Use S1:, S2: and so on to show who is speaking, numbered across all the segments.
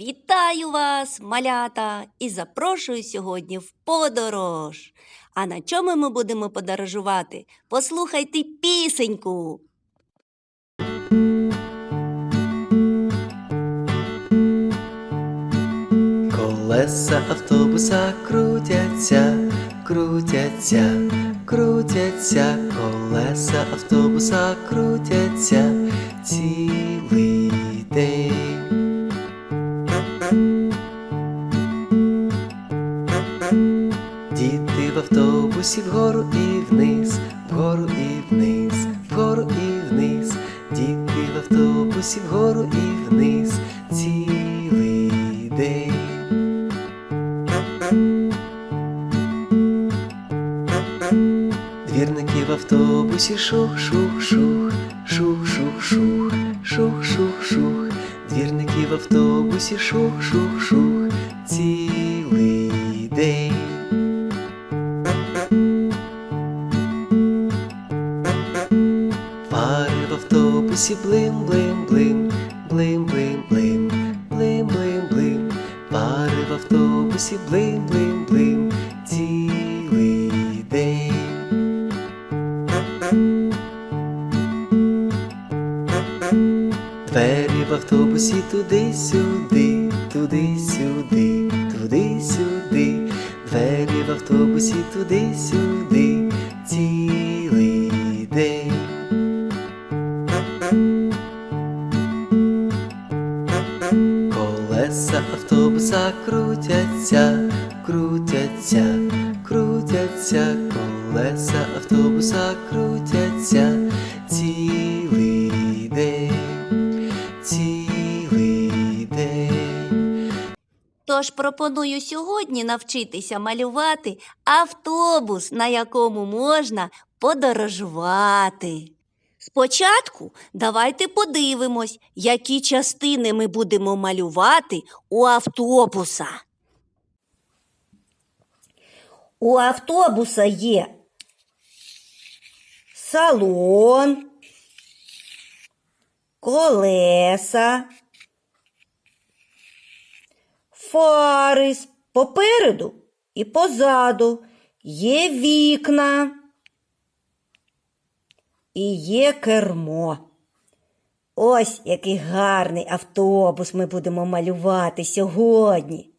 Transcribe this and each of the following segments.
S1: Вітаю вас, малята, і запрошую сьогодні в подорож. А на чому ми будемо подорожувати? Послухайте пісеньку.
S2: Колеса автобуса крутяться, крутяться, крутяться, колеса автобуса крутяться цілий автобусі шух, шух, шух, шух, шух, шух, шух, шух, шух. Двірники в автобусі шух, шух, шух, цілий день. Фари в автобусі блим, блим, блим, блим, блим, блим, блим, блим, блим. Фари в автобусі блим, блим, в автобусі туди-сюди, туди-сюди, туди-сюди. Двері в автобусі туди-сюди, цілий день. Колеса автобуса крутяться, крутяться, крутяться, колеса автобуса крутяться
S1: Тож пропоную сьогодні навчитися малювати автобус, на якому можна подорожувати. Спочатку давайте подивимось, які частини ми будемо малювати у автобуса. У автобуса є салон, колеса, фари з попереду і позаду, є вікна і є кермо. Ось який гарний автобус ми будемо малювати сьогодні.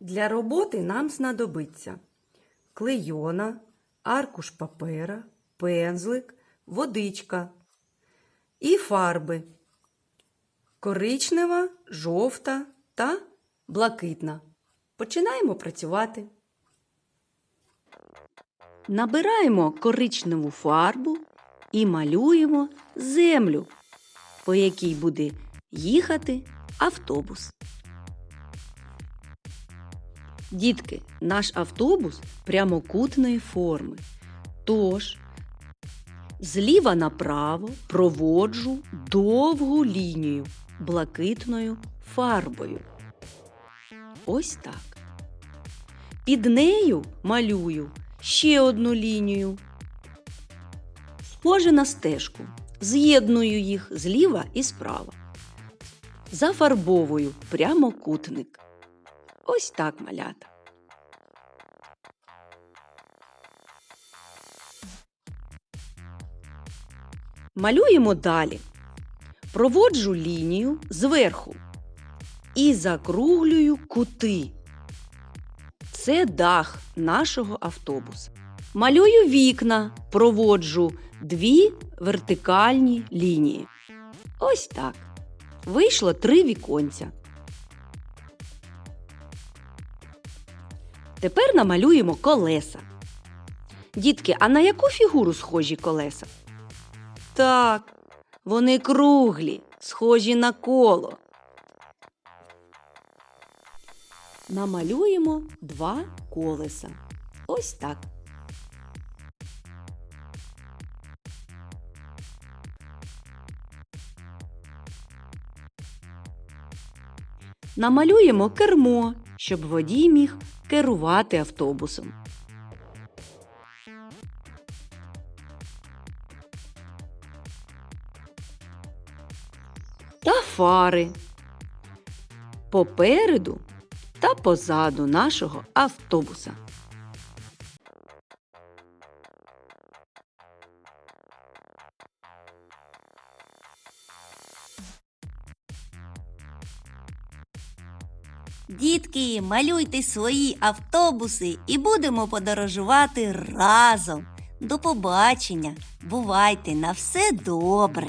S3: Для роботи нам знадобиться клейона, аркуш папера, пензлик, водичка і фарби коричнева, жовта та блакитна. Починаємо працювати. Набираємо коричневу фарбу і малюємо землю, по якій буде їхати автобус. Дітки, наш автобус прямокутної форми. Тож, зліва направо проводжу довгу лінію блакитною фарбою. Ось так. Під нею малюю ще одну лінію. Схоже на стежку. З'єдную їх зліва і справа. Зафарбовую прямокутник. Ось так малята. Малюємо далі. Проводжу лінію зверху і закруглюю кути. Це дах нашого автобуса. Малюю вікна, проводжу дві вертикальні лінії. Ось так. Вийшло три віконця. Тепер намалюємо колеса. Дітки, а на яку фігуру схожі колеса? Так, вони круглі, схожі на коло. Намалюємо два колеса. Ось так. Намалюємо кермо, щоб водій міг керувати автобусом. Та фари. Попереду та позаду нашого автобуса.
S1: Дітки, малюйте свої автобуси і будемо подорожувати разом. До побачення. Бувайте на все добре.